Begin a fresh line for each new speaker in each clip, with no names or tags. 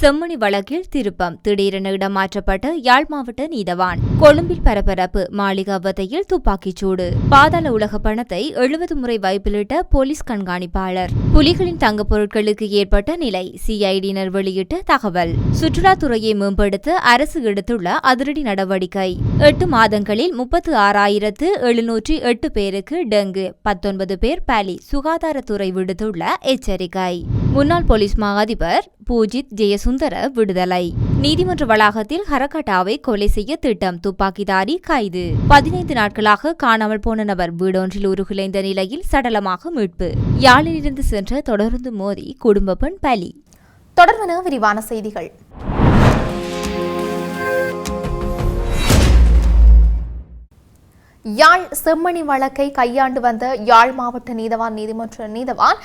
செம்மணி வழக்கில் திருப்பம். திடீரென இடமாற்றப்பட்ட யாழ் மாவட்ட நீதவான். கொழும்பில் பரபரப்பு. மாளிகாவதையில் துப்பாக்கிச் சூடு. பாதாள உலக பணத்தை எழுபது முறை வைப்பிலிட்ட போலீஸ் கண்காணிப்பாளர். புலிகளின் தங்கப் பொருட்களுக்கு ஏற்பட்ட நிலை சிஐடியினர் வெளியிட்ட தகவல். சுற்றுலாத்துறையை மேம்படுத்த அரசு எடுத்துள்ள அதிரடி நடவடிக்கை. எட்டு மாதங்களில் முப்பத்து ஆறாயிரத்து எழுநூற்றி எட்டு பேருக்கு டெங்கு. பத்தொன்பது பேர் பலி. சுகாதாரத்துறை விடுத்துள்ள எச்சரிக்கை. முன்னாள் போலீஸ் மா அதிபர் பூஜித் ஜெயசுந்தர விடுதலை. நீதிமன்ற வளாகத்தில் ஹரகட்டாவை கொலை செய்ய திட்டம் துப்பாக்கிதாரி கைது. பதினைந்து நாட்களாக காணாமல் போன நபர் வீடொன்றில் உருகுலைந்த நிலையில் சடலமாக மீட்பு. யாழிலிருந்து சென்ற தொடர்ந்து மோதி குடும்ப பெண் பலி.
தொடர்வன விரிவான செய்திகள். யாழ் செம்மணி வழக்கை கையாண்டு வந்த யாழ் மாவட்ட நீதவான் நீதிமன்ற நீதவான்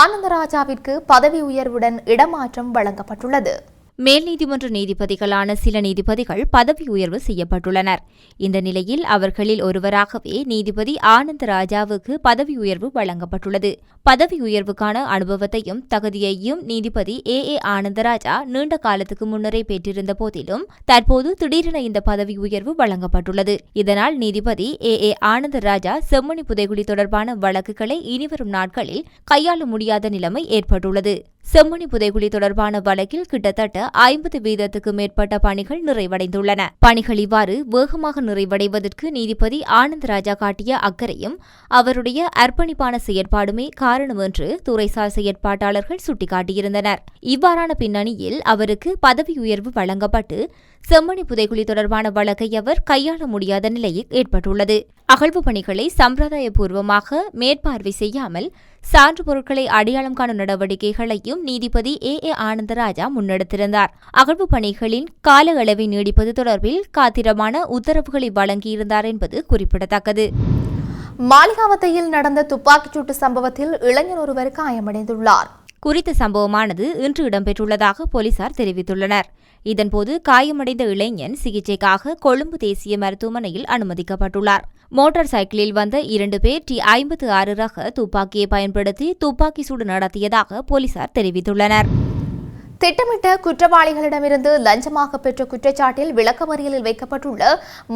ஆனந்தராஜாவிற்கு பதவி உயர்வுடன் இடமாற்றம் வழங்கப்பட்டுள்ளது.
மேல் நீதிமன்ற நீதிபதிகளான சில நீதிபதிகள் பதவி உயர்வு செய்யப்பட்டுள்ளனர். இந்த நிலையில் அவர்களில் ஒருவராகவே நீதிபதி ஆனந்த ராஜாவுக்கு பதவி உயர்வு வழங்கப்பட்டுள்ளது. பதவி உயர்வுக்கான அனுபவத்தையும் தகுதியையும் நீதிபதி ஏ. ஏ. ஆனந்தராஜா நீண்ட காலத்துக்கு முன்னரே பெற்றிருந்த போதிலும் தற்போது திடீரென இந்த பதவி உயர்வு வழங்கப்பட்டுள்ளது. இதனால் நீதிபதி ஏ. ஏ. ஆனந்தராஜா செம்மணி புதைகுழி தொடர்பான வழக்குகளை இனிவரும் நாட்களில் கையாள முடியாத நிலைமை ஏற்பட்டுள்ளது. செம்மணி புதைகுழி தொடர்பான வழக்கில் கிட்டத்தட்ட ஐம்பது வீதத்துக்கு மேற்பட்ட பணிகள் நிறைவடைந்துள்ளன. பணிகள் இவ்வாறு வேகமாக நிறைவடைவதற்கு நீதிபதி ஆனந்தராஜா காட்டிய அக்கறையும் அவருடைய அர்ப்பணிப்பான செயற்பாடுமே காரணம் என்று துறைசார் செயற்பாட்டாளர்கள் சுட்டிக்காட்டியிருந்தனர். இவ்வாறான பின்னணியில் அவருக்கு பதவி உயர்வு வழங்கப்பட்டு செம்மணி புதைகுழி தொடர்பான வழக்கை அவர் கையாள முடியாத நிலையில் ஏற்பட்டுள்ளது. அகழ்வு பணிகளை சம்பிரதாயபூர்வமாக மேற்பார்வை செய்யாமல் சான்று பொருட்களை அடையாளம் காணும் நடவடிக்கைகளையும் நீதிபதி ஏ. ஏ. ஆனந்தராஜா முன்னெடுத்திருந்தார். அகழ்வு பணிகளின் கால அளவை நீடிப்பது தொடர்பில் காத்திரமான உத்தரவுகளை வழங்கியிருந்தார் என்பது குறிப்பிடத்தக்கது.
மாளிகாவத்தையில் நடந்த துப்பாக்கிச்சூட்டு சம்பவத்தில் இளைஞர் ஒருவர் காயமடைந்துள்ளார்.
குறித்த சம்பவமானது இன்று இடம்பெற்றுள்ளதாக போலீசார் தெரிவித்துள்ளனர். இதன்போது காயமடைந்த இளைஞன் சிகிச்சைக்காக கொழும்பு தேசிய மருத்துவமனையில் அனுமதிக்கப்பட்டுள்ளார். மோட்டார் சைக்கிளில் வந்த இரண்டு பேர் டி ஐம்பத்து ஆறு ரக துப்பாக்கியை பயன்படுத்தி துப்பாக்கி சூடு நடத்தியதாக போலீசார் தெரிவித்துள்ளனர்.
திட்டமிட்ட குற்றவாளிகளிடமிருந்து லஞ்சமாக பெற்ற குற்றச்சாட்டில் விளக்கமறியலில் வைக்கப்பட்டுள்ள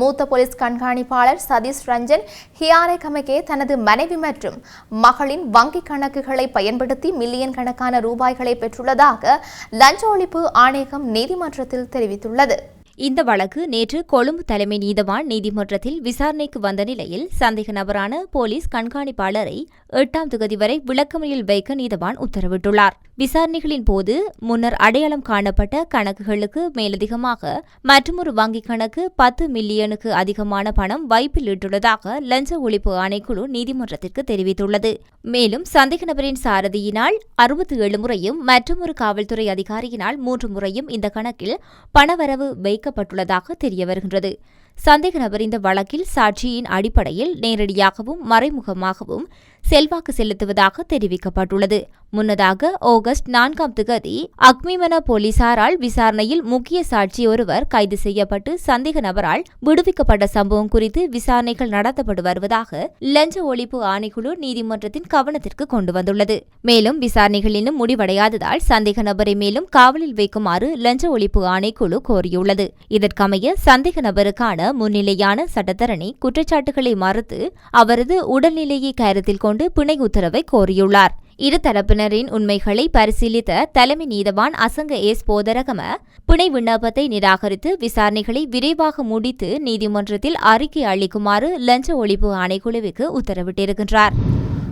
மூத்த போலீஸ் கண்காணிப்பாளர் சதீஷ் ரஞ்சன் ஹியாரை கமகே தனது மனைவி மற்றும் மகளின் வங்கிக் கணக்குகளை பயன்படுத்தி மில்லியன் கணக்கான ரூபாய்களை பெற்றுள்ளதாக லஞ்ச ஒழிப்பு ஆணையகம் நீதிமன்றத்தில் தெரிவித்துள்ளது.
இந்த வழக்கு நேற்று கொழும்பு தலைமை நீதவான் நீதிமன்றத்தில் விசாரணைக்கு வந்த நிலையில் சந்தேக நபரான போலீஸ் கண்காணிப்பாளரை எட்டாம் தொகுதி வரை விளக்கமையில் வைக்க நீதவான் உத்தரவிட்டுள்ளார். விசாரணைகளின் போது முன்னர் அடையாளம் காணப்பட்ட கணக்குகளுக்கு மேலதிகமாக மற்றொரு வங்கிக் கணக்கு பத்து மில்லியனுக்கு அதிகமான பணம் வைப்பில் இட்டுள்ளதாக லஞ்ச ஒழிப்பு ஆணைக்குழு நீதிமன்றத்திற்கு தெரிவித்துள்ளது. மேலும் சந்தேக நபரின் சாரதியினால் அறுபத்தி ஏழு முறையும் மற்றொரு காவல்துறை அதிகாரியினால் மூன்று முறையும் இந்த கணக்கில் பணவரவு வைக்கப்பட்டுள்ளதாக தெரிய வருகின்றது சந்தேக நபர் இந்த வழக்கில் சாட்சியின் அடிப்படையில் நேரடியாகவும் மறைமுகமாகவும் செல்வாக்கு செலுத்துவதாக தெரிவிக்கப்பட்டுள்ளது. முன்னதாக ஆகஸ்ட் நான்காம் திகதி அக்மிமன போலீசாரால் விசாரணையில் முக்கிய சாட்சி ஒருவர் கைது செய்யப்பட்டு சந்தேக நபரால் விடுவிக்கப்பட்ட சம்பவம் குறித்து விசாரணைகள் நடத்தப்பட்டு வருவதாக லஞ்ச ஒழிப்பு ஆணைக்குழு நீதிமன்றத்தின் கவனத்திற்கு கொண்டு வந்துள்ளது. மேலும் விசாரணைகள் இன்னும் முடிவடையாததால் சந்தேக நபரை மேலும் காவலில் வைக்குமாறு லஞ்ச ஒழிப்பு ஆணைக்குழு கோரியுள்ளது. இதற்கமைய சந்தேக நபருக்கான முன்னிலையான சட்டத்தரணி குற்றச்சாட்டுகளை மறுத்து அவரது உடல்நிலையை கருத்தில் கொண்டு பிணை உத்தரவை கோரியுள்ளார். இரு தரப்பினரின் உண்மைகளை பரிசீலித்த தலைமை நீதவான் அசங்க எஸ் போதரகம பிணை விண்ணப்பத்தை நிராகரித்து விசாரணைகளை விரைவாக முடித்து நீதிமன்றத்தில் அறிக்கை அளிக்குமாறு லஞ்ச ஒழிப்பு ஆணைக்குழுவுக்கு உத்தரவிட்டிருக்கின்றார்.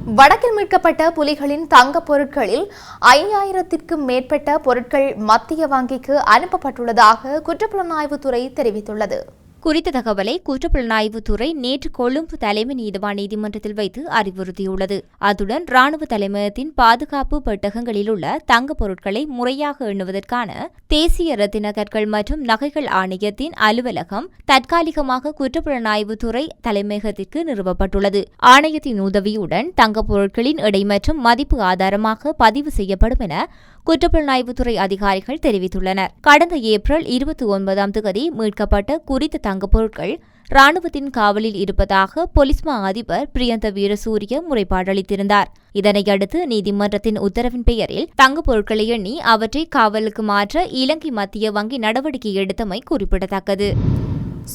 வடக்கில் மீட்கப்பட்ட புலிகளின் தங்கப் பொருட்களில் ஐயாயிரத்திற்கும் மேற்பட்ட பொருட்கள் மத்திய வங்கிக்கு அனுப்பப்பட்டுள்ளதாக குற்றப்புலனாய்வுத்துறை தெரிவித்துள்ளது.
குறித்த தகவலை குற்றப்புலனாய்வுத்துறை நேற்று கொழும்பு தலைமை நீதிவான் நீதிமன்றத்தில் வைத்து அறிவுறுத்தியுள்ளது. அத்துடன் ராணுவ தலைமையகத்தின் பாதுகாப்பு பெட்டகங்களில் உள்ள தங்கப் பொருட்களை முறையாக எண்ணுவதற்கான தேசிய ரத்தின கற்கள் மற்றும் நகைகள் ஆணையத்தின் அலுவலகம் தற்காலிகமாக குற்றப்புலனாய்வுத்துறை தலைமையகத்திற்கு நிறுவப்பட்டுள்ளது. ஆணையத்தின் உதவியுடன் தங்கப் பொருட்களின் எடை மற்றும் மதிப்பு ஆதாரமாக பதிவு செய்யப்படும் என குற்றப்புலனாய்வுத்துறை அதிகாரிகள் தெரிவித்துள்ளனர். கடந்த ஏப்ரல் இருபத்தி ஒன்பதாம் தேதி மீட்கப்பட்ட குறித்த தங்கப் பொருட்கள் ராணுவத்தின் காவலில் இருப்பதாக பொலிஸ்மா அதிபர் பிரியந்த வீரசூரிய முறைப்பாடளித்திருந்தார் இதனையடுத்து நீதிமன்றத்தின் உத்தரவின் பெயரில் தங்கப் பொருட்களை எண்ணி அவற்றை காவலுக்கு மாற்ற இலங்கை மத்திய வங்கி நடவடிக்கை எடுத்தமை குறிப்பிடத்தக்கது.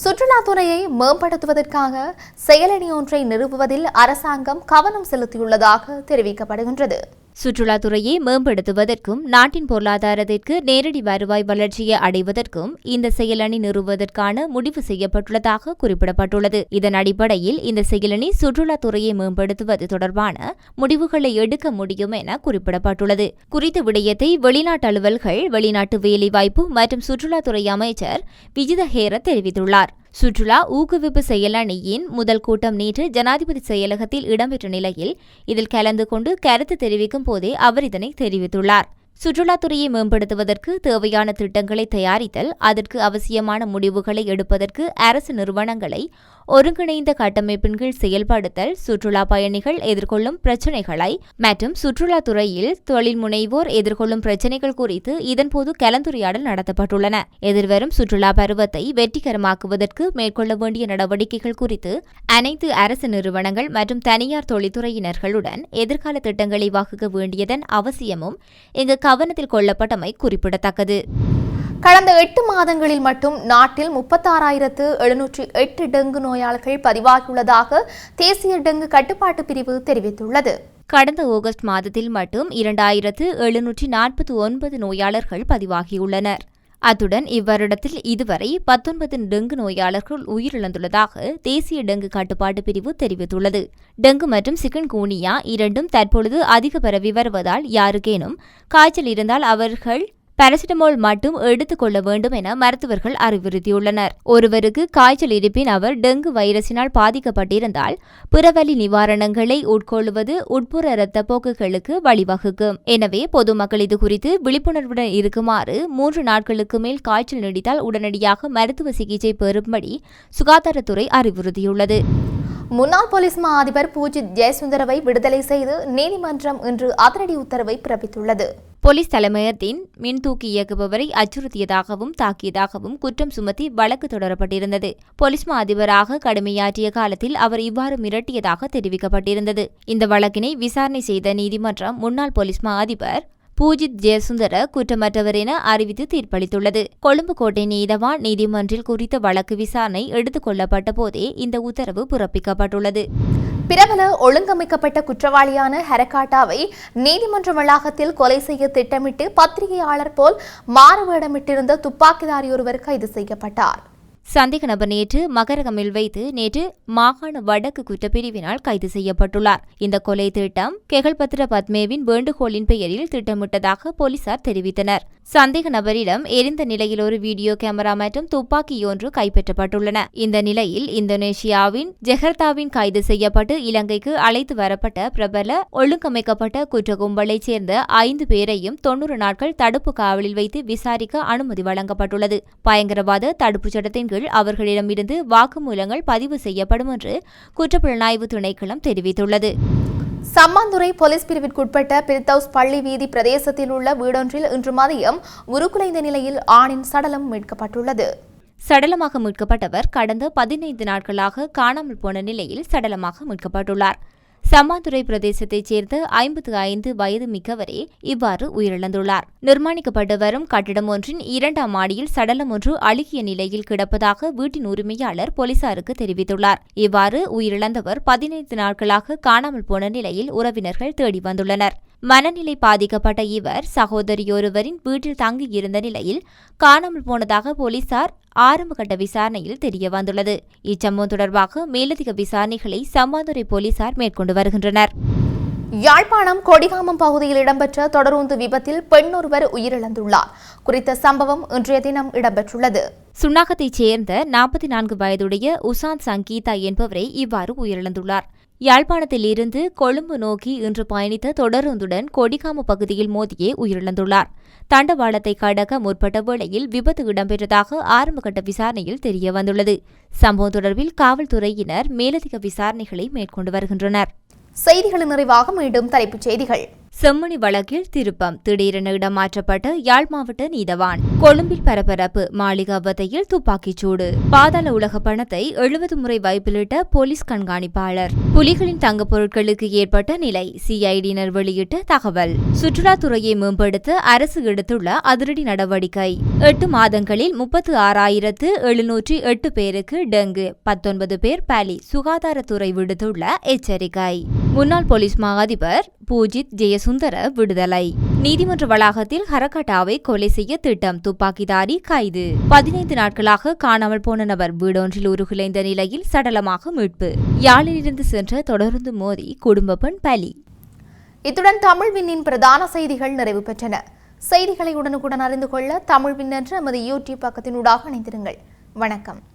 சுற்றுலாத்துறையை மேம்படுத்துவதற்காக செயலணி ஒன்றை நிறுவுவதில் அரசாங்கம் கவனம் செலுத்தியுள்ளதாக தெரிவிக்கப்படுகின்றது.
சுற்றுலாத்துறையை மேம்படுத்துவதற்கும் நாட்டின் பொருளாதாரத்திற்கு நேரடி வருவாய் வளர்ச்சியை அடைவதற்கும் இந்த செயலணி நிறுவுவதற்கான முடிவு செய்யப்பட்டுள்ளதாக குறிப்பிடப்பட்டுள்ளது. இதன் அடிப்படையில் இந்த செயலணி சுற்றுலாத்துறையை மேம்படுத்துவது தொடர்பான முடிவுகளை எடுக்க முடியும் என குறிப்பிடப்பட்டுள்ளது. குறித்த விடயத்தை வெளிநாட்டு அலுவல்கள் வெளிநாட்டு வேலைவாய்ப்பு மற்றும் சுற்றுலாத்துறை அமைச்சர் விஜித ஹேர தெரிவித்துள்ளார். சுற்றுலா ஊக்குவிப்பு செயலணியின் முதல் கூட்டம் நேற்று ஜனாதிபதி செயலகத்தில் இடம்பெற்ற நிலையில் இதில் கலந்து கொண்டு கருத்து தெரிவிக்கும் போதே அவர் இதனை தெரிவித்துள்ளார். சுற்றுலாத்துறையை மேம்படுத்துவதற்கு தேவையான திட்டங்களை தயாரித்தல் அதற்கு அவசியமான முடிவுகளை எடுப்பதற்கு அரசு நிறுவனங்களை ஒருங்கிணைந்த கட்டமைப்பின் கீழ் செயல்படுத்தல் சுற்றுலா பயணிகள் எதிர்கொள்ளும் பிரச்சினைகளை மற்றும் சுற்றுலாத்துறையில் தொழில் முனைவோர் எதிர்கொள்ளும் பிரச்சினைகள் குறித்து இதன்போது கலந்துரையாடல் நடத்தப்பட்டுள்ளன. எதிர்வரும் சுற்றுலா பருவத்தை வெற்றிகரமாக்குவதற்கு மேற்கொள்ள வேண்டிய நடவடிக்கைகள் குறித்து அனைத்து அரசு நிறுவனங்கள் மற்றும் தனியார் தொழில்துறையினர்களுடன் எதிர்கால திட்டங்களை வகுக்க வேண்டியதன் அவசியமும் இங்கு கவனத்தில் கொள்ளப்பட்டமை குறிப்பிடத்தக்கது.
கடந்த எட்டு மாதங்களில் மட்டும் நாட்டில் முப்பத்தாறாயிரத்து எழுநூற்றி எட்டு டெங்கு நோயாளர்கள் பதிவாகியுள்ளதாக தேசிய டெங்கு கட்டுப்பாட்டு பிரிவு தெரிவித்துள்ளது.
கடந்த ஆகஸ்ட் மாதத்தில் மட்டும் இரண்டாயிரத்து எழுநூற்றி நாற்பத்தி ஒன்பது நோயாளர்கள் பதிவாகியுள்ளனர். அத்துடன் இவ்வருடத்தில் இதுவரை பத்தொன்பது டெங்கு நோயாளர்கள் உயிரிழந்துள்ளதாக தேசிய டெங்கு கட்டுப்பாட்டு பிரிவு தெரிவித்துள்ளது. டெங்கு மற்றும் சிக்கன் கூனியா இரண்டும் தற்பொழுது அதிக பரவி வருவதால் யாருக்கேனும் காய்ச்சல் இருந்தால் அவர்கள் பாராசிட்டமால் மட்டும் எடுத்துக் கொள்ள வேண்டும் என மருத்துவர்கள் அறிவுறுத்தியுள்ளனர். ஒருவருக்கு காய்ச்சல் இருப்பின் அவர் டெங்கு வைரஸினால் பாதிக்கப்பட்டிருந்தால் புறவலி நிவாரணங்களை உட்கொள்வது உட்புற இரத்த போக்குகளுக்கு வழிவகுக்கும் எனவே பொதுமக்கள் இது குறித்து விழிப்புணர்வுடன் இருக்குமாறு மூன்று நாட்களுக்கு மேல் காய்ச்சல் நீடித்தால் உடனடியாக மருத்துவ சிகிச்சை பெறும்படி சுகாதாரத்துறை அறிவுறுத்தியுள்ளது.
முன்னாள் போலீஸ் மா அதிபர் பூஜித் ஜெயசுந்தரவை விடுதலை செய்து நீதிமன்றம் இன்று அதிரடி உத்தரவை பிறப்பித்துள்ளது.
போலீஸ் தலைமையகத்தின் மின்தூக்கி இயக்குபவரை அச்சுறுத்தியதாகவும் தாக்கியதாகவும் குற்றம் சுமத்தி வழக்கு தொடரப்பட்டிருந்தது. போலீஸ் மா அதிபராக கடுமையாற்றிய காலத்தில் அவர் இவ்வாறு மிரட்டியதாக தெரிவிக்கப்பட்டிருந்தது. இந்த வழக்கினை விசாரணை செய்த நீதிமன்றம் முன்னாள் போலீஸ் மா அதிபர் பூஜித் ஜெயசுந்தர குற்றமற்றவர் என அறிவித்து தீர்ப்பளித்துள்ளது. கொழும்பு கோட்டை நீதவான் நீதிமன்றில் குறித்த வழக்கு விசாரணை எடுத்துக் கொள்ளப்பட்ட போதே இந்த உத்தரவு பிறப்பிக்கப்பட்டுள்ளது.
பிரபல ஒழுங்கமைக்கப்பட்ட குற்றவாளியான ஹெரகாட்டாவை நீதிமன்ற வளாகத்தில் கொலை செய்ய திட்டமிட்டு பத்திரிகையாளர் போல் மாறுவேடமிட்டிருந்த துப்பாக்கிதாரி ஒருவர் கைது செய்யப்பட்டார்.
சந்தேக நபர் நேற்று மகரகமில் வைத்து நேற்று மாகாண வடக்கு குற்றப்பிரிவினால் கைது செய்யப்பட்டுள்ளார். இந்த கொலை திட்டம் கெகல்பத்ர பத்மேவின் வேண்டுகோளின் பெயரில் திட்டமிட்டதாக போலீசார் தெரிவித்தனர். சந்தேக நபரிடம் எரிந்த நிலையில் ஒரு வீடியோ கேமரா மற்றும் துப்பாக்கி ஒன்று கைப்பற்றப்பட்டுள்ளன. இந்த நிலையில் இந்தோனேஷியாவின் ஜெகர்தாவின் கைது செய்யப்பட்டு இலங்கைக்கு அழைத்து வரப்பட்ட பிரபல ஒழுங்கமைக்கப்பட்ட குற்ற கும்பலைச் சேர்ந்த ஐந்து பேரையும் தொன்னூறு நாட்கள் தடுப்பு காவலில் வைத்து விசாரிக்க அனுமதி வழங்கப்பட்டுள்ளது. பயங்கரவாத தடுப்புச் சட்டத்தின் கீழ் அவர்களிடமிருந்து வாக்குமூலங்கள் பதிவு செய்யப்படும் என்று குற்றப்புலனாய்வு திணைக்களம் தெரிவித்துள்ளது.
சம்மாந்துறை போலீஸ் பிரிவிற்குட்பட்ட பிரித்தவுஸ் பள்ளி வீதி பிரதேசத்தில் உள்ள வீடொன்றில் இன்று மதியம் உருக்குலைந்த நிலையில் ஆணின் சடலம் மீட்கப்பட்டுள்ளது.
சடலமாக மீட்கப்பட்டவர் கடந்த பதினைந்து நாட்களாக காணாமல் போன நிலையில் சடலமாக மீட்கப்பட்டுள்ளார். சம்மாந்துறை பிரதேசத்தைச் சேர்ந்த ஐம்பத்து ஐந்து வயது மிக்கவரே இவ்வாறு உயிரிழந்துள்ளார். நிர்மாணிக்கப்பட்டு வரும் கட்டிடம் ஒன்றின் இரண்டாம் மாடியில் சடலம் ஒன்று அழுகிய நிலையில் கிடப்பதாக வீட்டின் உரிமையாளர் போலீசாருக்கு தெரிவித்துள்ளார். இவ்வாறு உயிரிழந்தவர் பதினைந்து நாட்களாக காணாமல் போன நிலையில் உறவினர்கள் தேடி வந்துள்ளனர். மனநிலை பாதிக்கப்பட்ட இவர் சகோதரியொருவரின் வீட்டில் தங்கியிருந்த நிலையில் காணாமல் போனதாக போலீசார் ஆரம்பகட்ட விசாரணையில் தெரிய வந்துள்ளது. இச்சம்பவம் தொடர்பாக மேலதிக விசாரணைகளை சம்மாந்துறை போலீசார் மேற்கொண்டு வருகின்றனர்.
யாழ்ப்பாணம் கொடிகாமம் பகுதியில் இடம்பெற்ற தொடருந்து விபத்தில் பெண் ஒருவர் உயிரிழந்துள்ளார். குறித்த சம்பவம் இன்றைய தினம் இடம்பெற்றுள்ளது.
சுன்னாகத்தைச் சேர்ந்த நாற்பத்தி நான்கு வயதுடைய உசாந்த் சங்கீதா என்பவரே இவ்வாறு உயிரிழந்துள்ளார். யாழ்ப்பாணத்திலிருந்து கொழும்பு நோக்கி இன்று பயணித்த தொடருந்துடன் கொடிகாம பகுதியில் மோதியே உயிரிழந்துள்ளார். தண்டவாளத்தை கடக்க முற்பட்ட வேளையில் விபத்து இடம்பெற்றதாக ஆரம்பகட்ட விசாரணையில் தெரியவந்துள்ளது சம்பவம் தொடர்பில் காவல்துறையினர் மேலதிக விசாரணைகளை மேற்கொண்டு வருகின்றனர்.
செய்திகளின் நிறைவாக மீண்டும் தலைப்புச் செய்திகள்.
செம்மணி வழக்கில் திருப்பம். திடீரென இடமாற்றப்பட்ட யாழ் மாவட்ட நீதவான். கொழும்பில் பரபரப்பு. மாளிகாவத்தையில் துப்பாக்கிச் சூடு. பாதாள உலக பணத்தை எழுபது முறை வைப்பிலிட்ட போலீஸ் கண்காணிப்பாளர். புலிகளின் தங்கப் பொருட்களுக்கு ஏற்பட்ட நிலை சிஐடியினர் வெளியிட்ட தகவல். சுற்றுலாத்துறையை மேம்படுத்த அரசு எடுத்துள்ள அதிரடி நடவடிக்கை. எட்டு மாதங்களில் முப்பத்து ஆறாயிரத்து எழுநூற்றி எட்டு பேருக்கு டெங்கு. பத்தொன்பது பேர் பாலி. சுகாதாரத்துறை விடுத்துள்ள எச்சரிக்கை. முன்னாள் போலீஸ் மா அதிபர் பூஜித் சுந்தர விடுதலை. நீதிமன்ற வளாகத்தில் ஹரகட்டாவை கொலை செய்ய திட்டம். துப்பாக்கிதாரி கைது. பதினைந்து நாட்களாக காணாமல் போன நபர் வீடொன்றில் உருகுலைந்த நிலையில் சடலமாக மீட்பு. யாழிலிருந்து சென்ற தொடர்ந்து மோதி குடும்ப பெண் பலி.
இத்துடன் தமிழ் விண்ணின் பிரதான செய்திகள் நிறைவு பெற்றன. செய்திகளை உடனுக்குடன் அறிந்து கொள்ள தமிழ் விண் என்ற நமது யூடியூப் பக்கத்தினூடாக இணைந்திருங்கள். வணக்கம்.